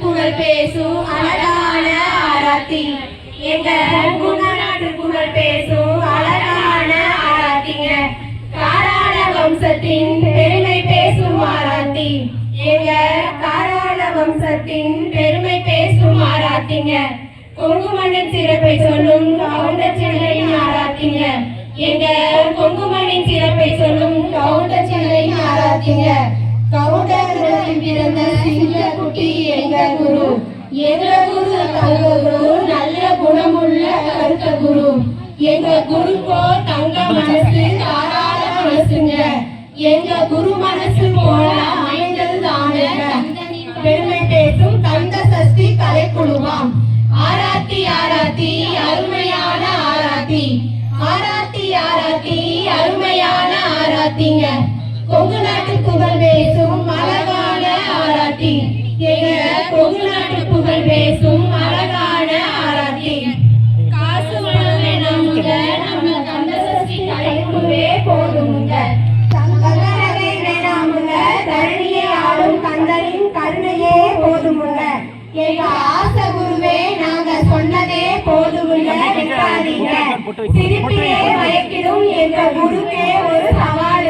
புகழ் பேசும் அழகான ஆராத்தி எங்க குணநாட்டு புகழ் பேசும் அழகான ஆராத்திங்க. காராள வம்சத்தின் பெருமை பேசும் ஆராத்தி எங்க காராள வம்சத்தின் பெருமை பேசும் ஆராத்திங்க. கொங்குமண்ணின் சிறப்பை சொல்லும் கவுண்ட சிலையின் ஆராத்திங்க. எங்க கொங்குமண்ணின் சிறப்பை சொல்லும் கவுண்ட சிலையின் ஆராத்திங்க. கவுண்டர் பிறந்த சிங்க குட்டி எங்க குரு? எங்க குரு தங்க குரு? நல்ல குணமுள்ள கருத்த குரு. எங்க குருக்கோ தங்க மனசு தாராள மனசுங்க. எங்க குரு மனசு போல அமைந்தது தானே. பெருமை பேசும் கந்த சஷ்டி கலைக்குழுவாம். ஆராத்தி ஆராத்தி அருமையான ஆராத்தி. ஆராத்தி ஆராத்தி அருமையான ஆராத்திங்க. கொங்கு நாட்டு புகழ் எங்க கொங்கு நாட்டு புகழ் பேசும் அழகான ஆராத்தி. காசு பணம் வேணாமுங்க நம்ம கந்த சஷ்டி கலைக்குழுவே போதுமுங்க தங்கநகை வேணாமுங்க தரணியை ஆளும் கந்தனின் கருணையே போதுமுங்க எங்க ஆசை குருவே நாங்க சொன்னதே போதுமுங்க நிற்காதீங்க. சிரிப்பிலே மயக்கிடும் எங்க குருவே ஒரு சவாலுங்க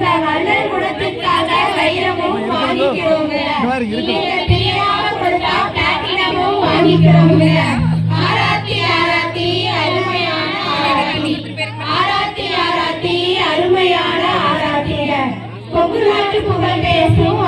உங்க வள்ளல் குணத்துக்காக வைரமும் வாங்கிக்கிறோங்க நீங்க பிரியாம கொடுத்தா பிளாட்டினமும் வாங்கிக்கிறோங்க ஆராத்தி ஆராத்தி அருமையான ஆராத்தி. ஆராத்தி ஆராத்தி அருமையான ஆராத்திங்க. கொங்கு நாட்டு புகழ் பேசும்